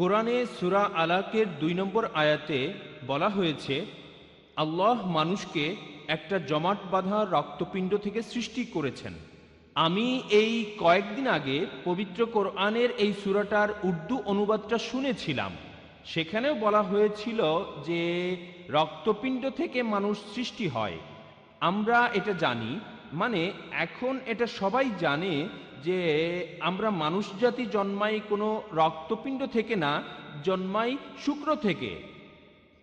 কোরআনে সুরা আলাকের দুই নম্বর আয়াতে বলা হয়েছে, আল্লাহ মানুষকে একটা জমাট বাঁধা রক্তপিণ্ড থেকে সৃষ্টি করেছেন। আমি এই কয়েকদিন আগে পবিত্র কোরআনের এই সুরাটার উর্দু অনুবাদটা শুনেছিলাম। সেখানেও বলা হয়েছিল যে রক্তপিণ্ড থেকে মানুষ সৃষ্টি হয়। আমরা এটা জানি মানে এখন এটা সবাই জানে যে আমরা মানুষ জাতি জন্মাই কোনো রক্তপিণ্ড থেকে না, জন্মাই শুক্র থেকে।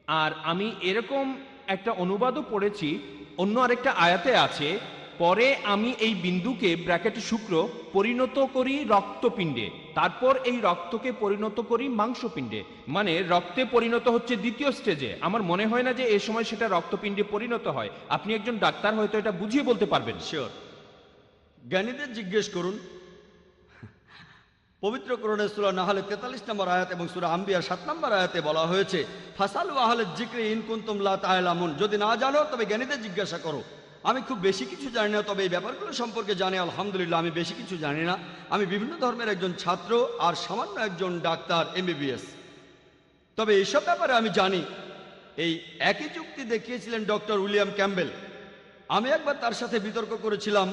আর আমি এরকম একটা অনুবাদও পড়েছি, অন্য আরেকটা আয়াতে আছে, পরে আমি এই বিন্দুকে, ব্র্যাকেট শুক্র, পরিণত করি রক্তপিণ্ডে, তারপর এই রক্তকে পরিণত করি মাংসপিণ্ডে। মানে রক্তে পরিণত হচ্ছে দ্বিতীয় স্টেজে। আমার মনে হয় না যে এ সময় সেটা রক্তপিণ্ডে পরিণত হয়। আপনি একজন ডাক্তার, হয়তো এটা বুঝিয়ে বলতে পারবেন। শিওর জ্ঞানীদের জিজ্ঞেস করুন পবিত্র করণে সুরা নাহালে তেতাল্লিশ নম্বর আয়াত এবং সুরা আম্বিয়ার সাত নম্বর আয়াতে বলা হয়েছে, ফাসাল ওয়াহালে জিক্রে ইনকুন্তুম লা তাহলামুন যদি না জানো, তবে জ্ঞানীদের জিজ্ঞাসা করো। আমি খুব বেশি কিছু জানি না, তবে এই ব্যাপারগুলো সম্পর্কে জানি, আলহামদুলিল্লাহ, আমি বেশি কিছু জানি না। আমি বিভিন্ন ধর্মের একজন ছাত্র আর সামান্য একজন ডাক্তার, এমবিবিএস। তবে এইসব ব্যাপারে আমি জানি। এই একই যুক্তি দেখিয়েছিলেন ডক্টর উইলিয়াম ক্যাম্বেল আমি একবার তার সাথে বিতর্ক করেছিলাম।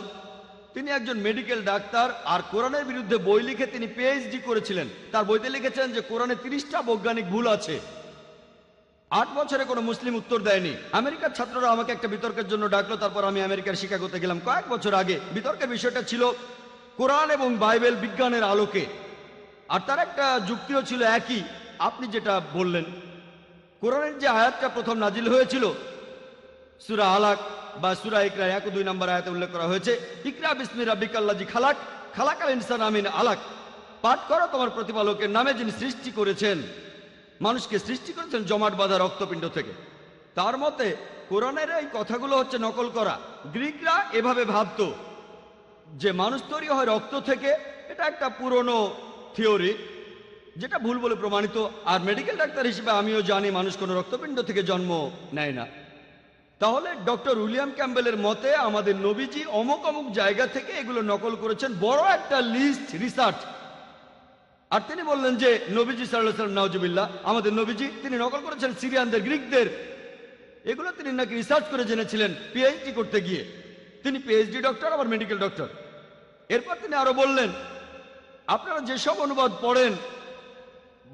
তিনি একজন মেডিকেল ডাক্তার, আর কোরআনের বিরুদ্ধে বই লিখে তিনি পিএইচডি করেছিলেন। তার বইতে লিখেছেন যে, কোরআনে তিরিশটা বৈজ্ঞানিক ভুল আছে। আট বছরে কোনো মুসলিম উত্তর দেয়নি। আমেরিকার ছাত্ররা আমাকে একটা বিতর্কের জন্য ডাকলো, তারপর আমি আমেরিকার শিকাগোতে গেলাম। কয়েক বছর আগে বিতর্কের বিষয়টা ছিল কোরআন এবং বাইবেল বিজ্ঞানের আলোকে। আর তার একটা যুক্তিও ছিল একই। আপনি যেটা বললেন, কোরআনের যে আয়াতটা প্রথম নাজিল হয়েছিল, সুরা আলাক বা সুরা ইকরা এক দুই নম্বর আয়াতে উল্লেখ করা হয়েছে, ইকরা বিসমি রাব্বিকাল্লাজি খালাক, খালাকাল ইনসান আমিন আলাক। পাঠ করো, তোমার প্রতিপালকের নামে যিনি সৃষ্টি করেছেন। মানুষকে সৃষ্টি করেছেন জমাট বাঁধা রক্তপিণ্ড থেকে। তার মতে, কোরআনের এই কথাগুলো হচ্ছে নকল করা। গ্রিকরা এভাবে ভাবতো যে মানুষ তৈরি হয় রক্ত থেকে। এটা একটা পুরনো থিওরি, যেটা ভুল বলে প্রমাণিত। আর মেডিকেল ডাক্তার হিসেবে আমিও জানি, মানুষ কোনো রক্তপিণ্ড থেকে জন্ম নেয় না। তাহলে ডক্টর উইলিয়াম ক্যাম্বেলের মতে আমাদের নবীজি অমুক অমুক জায়গা থেকে এগুলো নকল করেছেন, বড় একটা লিস্ট, রিসার্চ। আর তিনি বললেন যে, নবীজি সাল্লাম নওজুবিল্লাহ আমাদের নবীজি, তিনি নকল করেছেন সিরিয়ানদের, গ্রিকদের। এগুলো তিনি নাকি রিসার্চ করে জেনেছিলেন পিএইচডি করতে গিয়ে। তিনি পিএইচডি ডক্টর আবার মেডিকেল ডক্টর এরপর তিনি আরও বললেন, আপনারা যেসব অনুবাদ পড়েন,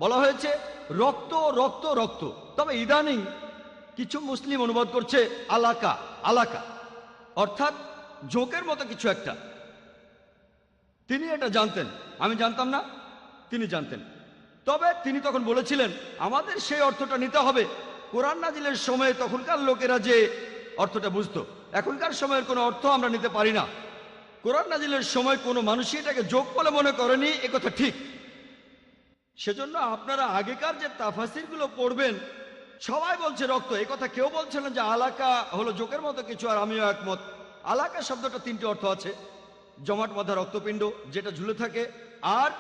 বলা হয়েছে রক্ত রক্ত রক্ত। তবে ইদানিং কিছু মুসলিম অনুবাদ করছে আলাকা আলাকা। অর্থাৎ জোকের মতো কিছু একটা। তিনি এটা জানতেন। আমি জানতাম না, তিনি জানতেন। তবে তিনি তখন বলেছিলেন, আমাদের সেই অর্থটা নিতে হবে। কোরআন নাজিলের সময়ে তখনকার লোকেরা যে অর্থটা বুঝতো, এখনকার সময়ের কোনো অর্থ আমরা নিতে পারি না। কোরআন নাজিলের সময় কোনো মানুষই এটাকে যোগ বলে মনে করেনি কথা ঠিক। সেজন্য আপনারা আগেকার যে তাফাসিরগুলো পড়বেন সবাই বলছে রক্ত, এই কথা কেউ বলছে না যে আলাকা হলো জোকের মতো কিছু, আর আমিও একমত। আলাকা শব্দটা তিনটি অর্থ আছে। জমাট বাঁধা রক্তপিণ্ড, যেটা ঝুলে থাকে, আর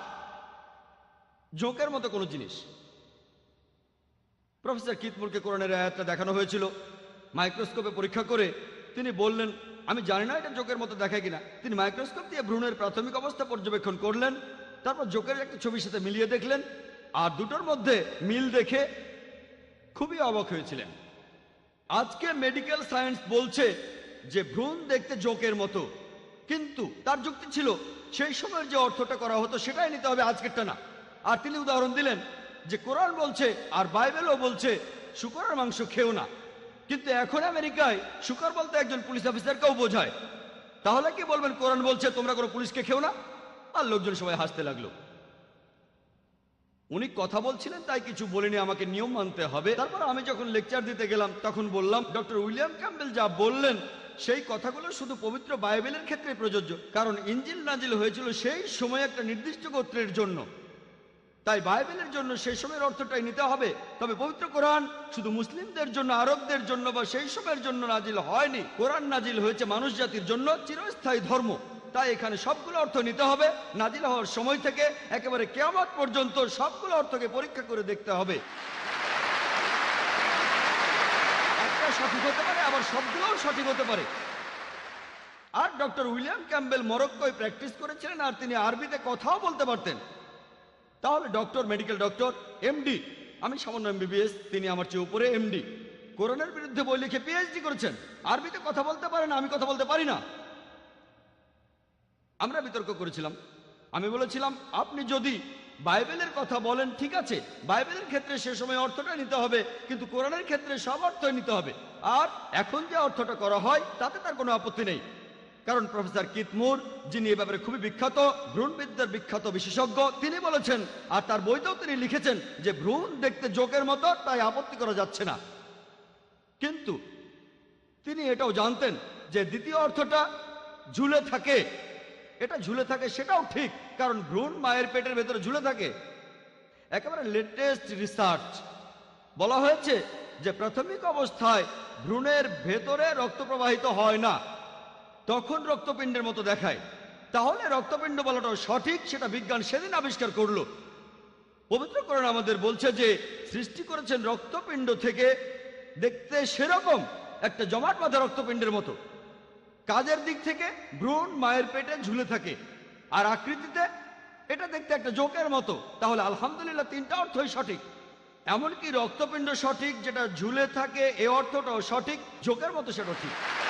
জোকের মতো কোনো জিনিস। প্রফেসর কিতমুরকে কোরআনের আয়াতটা দেখানো হয়েছিল। মাইক্রোস্কোপে পরীক্ষা করে তিনি বললেন, আমি জানি না এটা জোকের মতো দেখায় কিনা। তিনি মাইক্রোস্কোপ দিয়ে ভ্রূণের প্রাথমিক অবস্থা পর্যবেক্ষণ করলেন, তারপর জোকের একটা ছবির সাথে মিলিয়ে দেখলেন, আর দুটোর মধ্যে মিল দেখে খুবই অবাক হয়েছিলেন। আজকে মেডিকেল সায়েন্স বলছে যে ভ্রূণ দেখতে জোকের মতো। কিন্তু তার যুক্তি ছিল, সেই সময়ের যে অর্থটা করা হতো সেটাই নিতে হবে আজকেরটা না। আর তিনি উদাহরণ দিলেন যে কোরআন বলছে আর বাইবেলও বলছে, শুকরের মাংস খেও না। কিন্তু এখন আমেরিকায় শুকর বলতে একজন পুলিশ অফিসারকেও বোঝায়। তাহলে কি বলবেন, কোরআন বলছে তোমরা কোনো পুলিশকে খেও না? আর লোকজন সবাই হাসতে লাগল। উনি কথা বলছিলেন, তাই কিছু বলিনি, আমাকে নিয়ম মানতে হবে। তারপর আমি যখন লেকচার দিতে গেলাম, তখন বললাম ডক্টর উইলিয়াম ক্যাম্বেল যা বললেন, সেই কথাগুলো শুধু পবিত্র বাইবেলের ক্ষেত্রে প্রযোজ্য, কারণ ইঞ্জিল নাজিল হয়েছিল সেই সময় একটা নির্দিষ্ট গোত্রের জন্য। তাই বাইবেলের জন্য সেই সময়ের অর্থটাই নিতে হবে। তবে পবিত্র কোরআন শুধু মুসলিমদের জন্য, আরবদের জন্য বা সেই সময়ের জন্য নাজিল হয়নি। কোরআন নাজিল হয়েছে মানুষ জাতির জন্য, চিরস্থায়ী ধর্ম। তাই এখানে সবগুলো অর্থ নিতে হবে। নাজিল হওয়ার সময় থেকে একেবারে কেয়ামত পর্যন্ত সবগুলো অর্থকে পরীক্ষা করে দেখতে হবে। একটা সঠিক হতে পারে, আবার সবগুলোও সঠিক হতে পারে। আর ডক্টর উইলিয়াম ক্যাম্বেল মরক্কোয় প্র্যাকটিস করেছিলেন আর তিনি আরবিতে কথাও বলতে পারতেন। তাহলে ডক্টর, মেডিকেল ডক্টর, এমডি, আমি সামান্য এমবিবিএস, তিনি আমার চেয়ে উপরে, এমডি। কোরআনের বিরুদ্ধে বই লিখে পিএইচডি করেছেন। আরবিতে কথা বলতে পারে না আমি কথা বলতে পারি না। আমরা বিতর্ক করেছিলাম। আমি বলেছিলাম, আপনি যদি বাইবেলের কথা বলেন, ঠিক আছে, বাইবেলের ক্ষেত্রে সে সময় অর্থটা নিতে হবে, কিন্তু কোরআনের ক্ষেত্রে সব অর্থই নিতে হবে। আর এখন যে অর্থটা করা হয়, তাতে তার কোনো আপত্তি নেই। কারণ প্রফেসর কিতমুর যিনি এ ব্যাপারে খুবই বিখ্যাত, ভ্রূণবিদ্যার বিখ্যাত বিশেষজ্ঞ, তিনি বলেছেন, আর তার বইতেও তিনি লিখেছেন যে ভ্রূণ দেখতে জোকের মতো, তাই আপত্তি করা যাচ্ছে না। কিন্তু তিনি এটাও জানতেন যে দ্বিতীয় অর্থটা ঝুলে থাকে এটা ঝুলে থাকে সেটাও ঠিক, কারণ ভ্রূণ মায়ের পেটের ভেতরে ঝুলে থাকে। একেবারে লেটেস্ট রিসার্চ বলা হয়েছে যে প্রাথমিক অবস্থায় ভ্রূণের ভেতরে রক্ত প্রবাহিত হয় না। তখন রক্তপিণ্ডের মতো দেখায়। তাহলে রক্তপিণ্ড বলাটাও সঠিক, সেটা বিজ্ঞান সেদিন আবিষ্কার করল। পবিত্র করেন আমাদের বলছে যে সৃষ্টি করেছেন রক্তপিণ্ড থেকে দেখতে সেরকম একটা জমাট বাঁধা রক্তপিণ্ডের মতো। কাজের দিক থেকে ভ্রূণ মায়ের পেটে ঝুলে থাকে। আর আকৃতিতে এটা দেখতে একটা জোকের মতো। তাহলে আলহামদুলিল্লাহ তিনটা অর্থই সঠিক। এমনকি রক্তপিণ্ড সঠিক, যেটা ঝুলে থাকে, এ অর্থটাও সঠিক, জোকের মতো সেটা ঠিক।